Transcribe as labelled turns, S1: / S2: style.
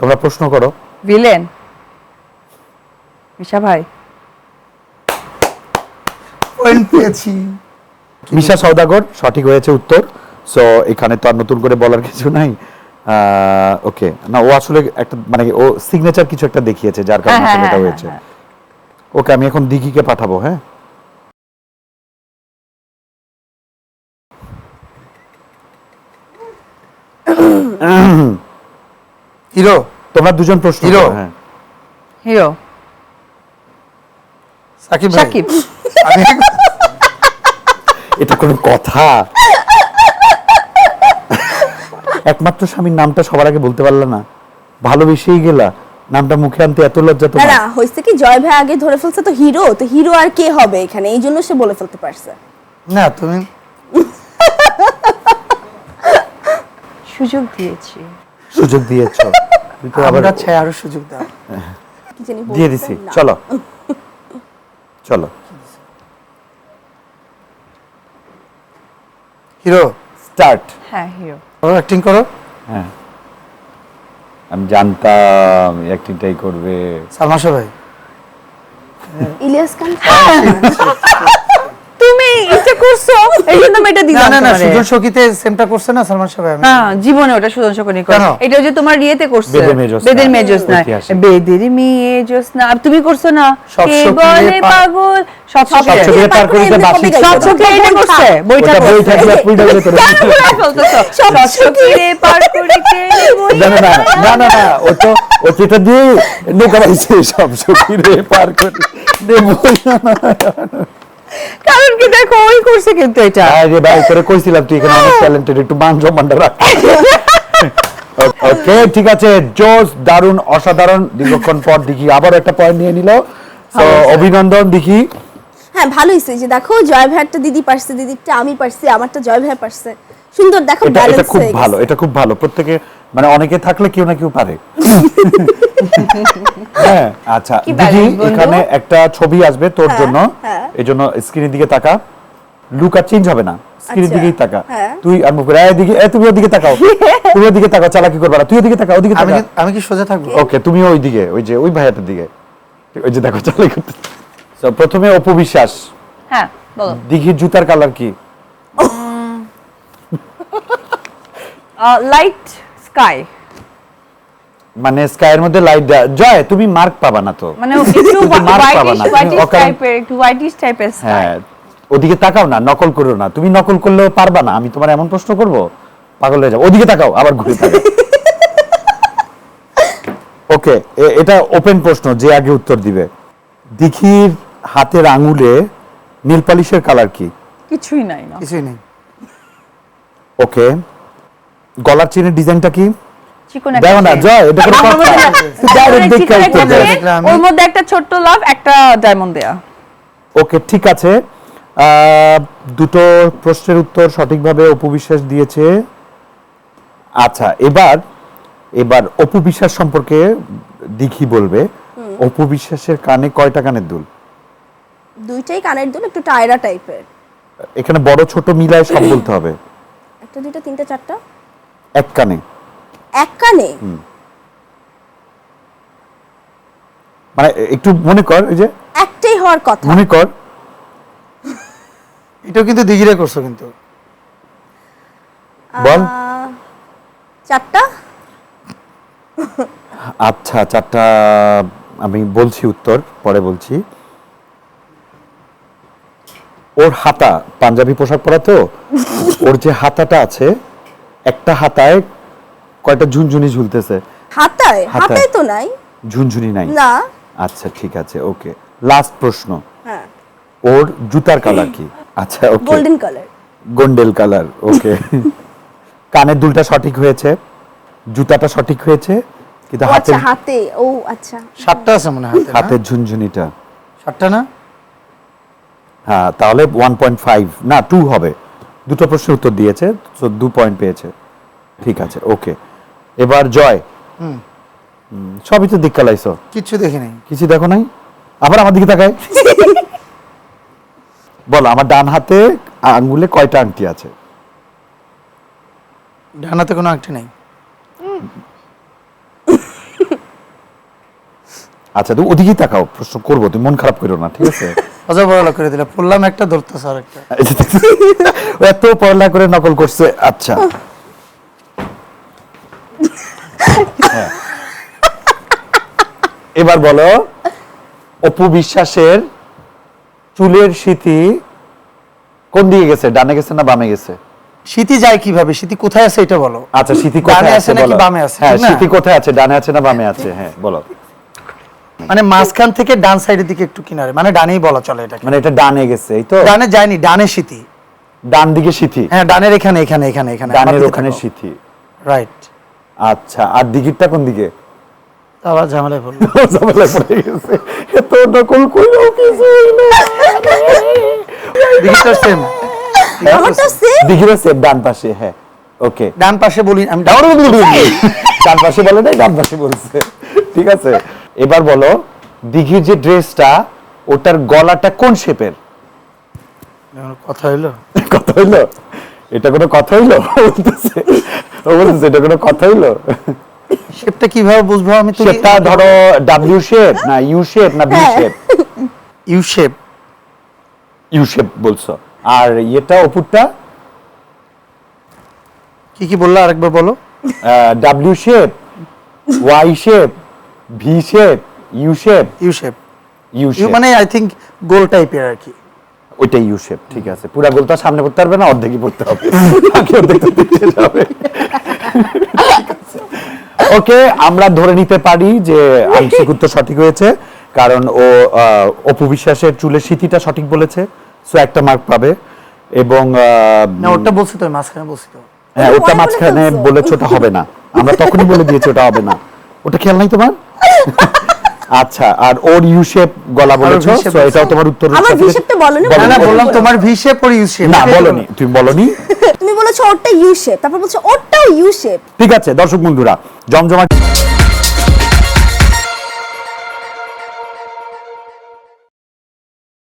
S1: তোমরা প্রশ্ন করো।
S2: ভিলেন। মিশা ভাই।
S3: পয়েন্ট পেয়েছি।
S1: মিশা সৌদাগর সঠিক হয়েছে উত্তর। সো এখানে তো আর নতুন করে বলার কিছু নাই। ওকে না ও আসলে একটা মানে ও সিগনেচার কিছু একটা দেখিয়েছে যার কারণে
S2: হ্যাঁ,
S1: আসলে এটা
S2: হ্যাঁ,
S1: হয়েছে।
S2: হ্যাঁ,
S1: ওকে আমি এখন দিঘিকে পাঠাবো হ্যাঁ?
S3: হিরো
S1: তোমরা দুজন প্রশ্ন
S3: হিরো।
S1: হ্যাঁ।
S2: হিরো।
S3: সাকিব
S2: সাকিব।
S1: এটা কোনো কথা। একমাত্র স্বামীর নামটা সবার আগে বলতে পারলে না। ভালোবেসেই গেলা। নামটা মুখে আনতে এত লজ্জা
S4: না
S1: তোমার।
S4: না হয়েছে কি জয় ভাই আগে ধরে ফেলছে তো হিরো? তো হিরো আর কে হবে এখানে? এই জন্য সে বলে ফেলতে পারছে।
S3: না তুমি
S2: সুযোগ দিয়েছি।
S1: সুযোগ দিয়েছ।
S3: আমরা চাই আরও সুযোগ দাও।
S1: দিয়ে দিছি। চলো। চলো।
S3: Hero
S1: start.
S2: হ্যাঁ হিরো।
S3: অ্যাক্টিং করো।
S1: হ্যাঁ। আমি জানতাম অ্যাক্টিংটাই করবে।
S3: ভাই
S4: ইলিয়াস খান
S2: তুমি এটা করছ এই জন্য আমি এটা
S3: না না না
S2: তোমারে।
S3: সুজন সখীতে সেমটা করছে না সালমান ভাই আমি
S2: না জীবনে ওটা সুজন শকুনি করে? এটা যে তোমার ইয়েতে করছে।
S1: বেদের মেয়ে জ্যোৎস্না।
S2: বেদের মেয়ে জ্যোৎস্না। জ্যোৎস্না। আর তুমি করছ না?
S3: সব
S2: কে
S3: সখীরে
S2: বলে পাগল? সব
S1: সব পার করিতে বাসি।
S2: সব সখীরে এটা করছে। বইটা
S1: বই
S2: করছে।
S1: থাকলে বলে তোর
S2: কেন ঘুরায় ফেলতেছো? সব সখীরে পার করিতে বই
S1: না না না না না না ও তো ও তো এটা দিয়ে নৌকা সব সখীরে পার করে। দে বই না, না।
S2: কারণ কি দেখো ওই করছে কিন্তু এটা।
S1: আরে ভাই তোরে কইছিলাম তুই এখানে অনেক ট্যালেন্টেড একটু মান সম্মানটা রাখ। ওকে ঠিক আছে জোস দারুণ অসাধারণ। দীর্ঘক্ষণ পর দেখি আবার একটা পয়েন্ট নিয়ে নিল। তো অভিনন্দন দেখি
S4: হ্যাঁ ভালোই হয়েছে। যে দেখো জয় ভাইয়ারটা দিদি পারছে দিদিটা আমি পারছি আমারটা জয় ভাই পারছে। সুন্দর দেখো
S1: এটা এটা খুব ভালো এটা খুব ভালো। প্রত্যেকে মানে অনেকে থাকলে কেউ না কেউ পারে। হ্যাঁ আচ্ছা দিদি এখানে একটা ছবি আসবে তোর
S4: হ্যাঁ,
S1: জন্য।
S4: হ্যাঁ।
S1: এই জন্য স্ক্রিনের দিকে তাকা। লুক আর চেঞ্জ হবে না। স্ক্রিনের
S4: আচ্ছা,
S1: দিকেই তাকা।
S4: হ্যাঁ।
S1: তুই আর মুখ করে এদিকে এ তুমি ওদিকে তাকাও। তুমি ওদিকে তাকাও চালাকি করবা না। তুই ওদিকে তাকাও ওদিকে
S3: আমি
S1: তাকা।
S3: আমি কি সোজা থাকব?
S1: ওকে তুমি ওই দিকে ওই যে ওই ভাইয়াটার দিকে। ওই যে দেখো চালাই করতে। প্রথমে অপু বিশ্বাস।
S2: হ্যাঁ বলো।
S1: দিঘির জুতার কালার কি?
S2: লাইট স্কাই
S1: মানে স্কাইয়ের মধ্যে লাইট জয় তুমি মার্ক পাবা না তো।
S2: মানে একটু
S1: mark পাবা
S2: হোয়াইটিশ টাইপের একটু হোয়াইটিশ টাইপের স্কাই
S1: হ্যাঁ ওদিকে তাকাও না নকল করো না। তুমি নকল করলেও পারবা না আমি তোমার এমন প্রশ্ন করব পাগল হয়ে যাব। ওদিকে তাকাও আবার ঘুরে তাকাও। ওকে এটা ওপেন প্রশ্ন যে আগে উত্তর দিবে। দিঘির হাতের আঙুলে নীল পালিশের কালার কি?
S2: কিছুই নাই না।
S3: কিছুই নেই।
S1: ওকে। গলার চেনের ডিজাইনটা কি? দেখো না জয় এটা
S2: একটা। ওর মধ্যে ছোট্ট লাভ একটা ডায়মন্ড দেয়া।
S1: ওকে ঠিক আছে। আহ, দুটো প্রশ্নের উত্তর সঠিকভাবে অপু বিশ্বাস দিয়েছে। আচ্ছা এবার এবার অপু বিশ্বাস সম্পর্কে দিঘি বলবে। অপু বিশ্বাসের কানে কয়টা কানের দুল?
S4: দুইটাই কানের দুল একটু টায়রা টাইপের
S1: এখানে বড় ছোট মিলায় সব বলতে হবে।
S4: একটা তিনটা চারটা?
S1: এক কানে
S4: এক কানে
S1: মানে একটু মনে কর ওই যে।
S4: একটাই হওয়ার কথা।
S1: মনে কর।
S3: এটাও কিন্তু দিঘিরে করছ কিন্তু।
S1: বল।
S4: চারটা?
S1: আচ্ছা চারটা আমি বলছি উত্তর পরে বলছি। ওর হাতা পাঞ্জাবি পোশাক পরা তো ওর যে হাতাটা আছে একটা হাতায় কয়টা ঝুনঝুনি ঝুলতেছে?
S4: হাতায়?
S1: হাতায়।
S4: তো নাই।
S1: ঝুনঝুনি নাই?
S4: না।
S1: আচ্ছা ঠিক আছে ওকে। লাস্ট প্রশ্ন।
S4: হ্যাঁ।
S1: ওর জুতার কালার কি? আচ্ছা okay.
S4: Golden colour
S1: golden colour okay. কানের দুলটা সঠিক হয়েছে জুতাটা সঠিক হয়েছে কিন্তু
S4: ও আচ্ছা
S1: হাতের
S4: হাতে ও আচ্ছা।
S3: সাতটা আছে মনে হয় হাতে,
S1: হাতের ঝুনঝুনিটা।
S3: সাতটা না?
S1: হ্যাঁ তাহলে ওয়ান পয়েন্ট ফাইভ না টু হবে। দুটো প্রশ্নের উত্তর দিয়েছে তো দু পয়েন্ট পেয়েছে। ঠিক আছে ওকে এবার জয়। সবই তো দিক কালাইছো
S3: কিচ্ছু দেখি নাই।
S1: কিছু দেখো নাই? আবার আমার দিকে তাকায় বলো আমার ডান হাতে আঙ্গুলে কয়টা আংটি আছে?
S3: ডান হাতে কোনো আংটি নাই।
S1: আচ্ছা তুমি ওদিকেই তাকাও প্রশ্ন করব তুমি মন খারাপ করো না ঠিক আছে?
S3: অজা করে দিলে পড়লাম একটা ধরতেছে আর একটা
S1: এত পড়ালেখা করে নকল করছে আচ্ছা। হ্যাঁ। এবার বলো অপু বিশ্বাসের চুলের স্মৃতি কোন দিকে গেছে ডানে গেছে না বামে গেছে?
S3: শীতি যায় কীভাবে? শীতি কোথায় আছে এটা বলো।
S1: আচ্ছা স্মৃতি কোথায় আছে
S3: নাকি
S1: বলো।
S3: বামে আছে,
S1: হ্যাঁ স্মৃতি কোথায় আছে? ডানে আছে না বামে আছে? হ্যাঁ বলো।
S3: মানে মাঝখান থেকে ডান সাইডের দিকে একটু কিনারে মানে ডানেই বলা চলে এটাকে।
S1: মানে এটা ডানে গেছে এই তো?
S3: ডানে যায়নি ডানে শীতি
S1: ডান দিকে স্মৃতি
S3: হ্যাঁ ডানের এখানে এখানে এখানে এখানে
S1: ডানের ওখানে স্মৃতি
S3: রাইট
S1: আচ্ছা আর দিঘিরটা কোন দিকে?
S3: আবার ঝামেলায় পড়ল।
S1: ঝামেলায় পড়ে গেছে। এত নকল কইরাও কিছুই না।
S3: দিঘিটা সেম
S4: আমারটা সেম
S1: ডান পাশে হ্যাঁ ওকে।
S3: ডান পাশে বলি আমি
S1: ডান পাশে বলে নাই ডান পাশে বলছে। ঠিক আছে। এবার বলো দিঘির যে ড্রেসটা ওটার গলাটা কোন শেপের?
S3: কথা হইল?
S1: কথা হইল? এটা কোনো কথা হইল? ও বলতেছে ও বলতেছে এটা কোনো কথা হইল?
S3: শেপটা কীভাবে বুঝব আমি তো
S1: সেটা ধরো ডাব্লিউ শেপ না ইউ শেপ না ভি
S4: হ্যাঁ।
S1: Shape
S3: U shape
S1: U shape বলছো। আর এটা অপুরটা
S3: কি কি বললা আরেকবার বলো।
S1: W shape Y shape V shape U shape
S3: U shape
S1: U shape
S3: মানে আই থিংক গোল টাইপের আর কি।
S1: ওইটা ইউ শেপ ঠিক আছে। পুরা গোলটা সামনে পড়তে পারবে না অর্ধেকই পড়তে হবে। যাবে। ওকে আমরা ধরে নিতে পারি যে আংশিক উত্তর সঠিক হয়েছে কারণ ও অপু বিশ্বাসের চুলের স্মৃতিটা সঠিক বলেছে সো একটা মার্ক পাবে। এবং
S3: না ওটা বলছি তো মাঝখানে বলছি তো।
S1: হ্যাঁ
S4: ওটা
S1: মাঝখানে। বলেছে ওটা হবে না। আমরা তখনই বলে দিয়েছি ওটা হবে না। ওটা খেয়াল নাই তোমার? আচ্ছা আর ওর ইউ শেপ গলা বলেছ?
S3: V-shape
S1: এটাও তোমার উত্তর
S4: আমার
S1: ভি
S4: শেপ তো বলনি।
S1: না
S3: বললাম তোমার ভি শেপ আর ইউ শেপ
S1: না বলনি। তুমি বলনি?
S4: তুমি বলেছ ওরটা ইউ শেপ তারপর বলছো ওরটাও ইউ শেপ
S1: ঠিক আছে দর্শক বন্ধুরা জমজমা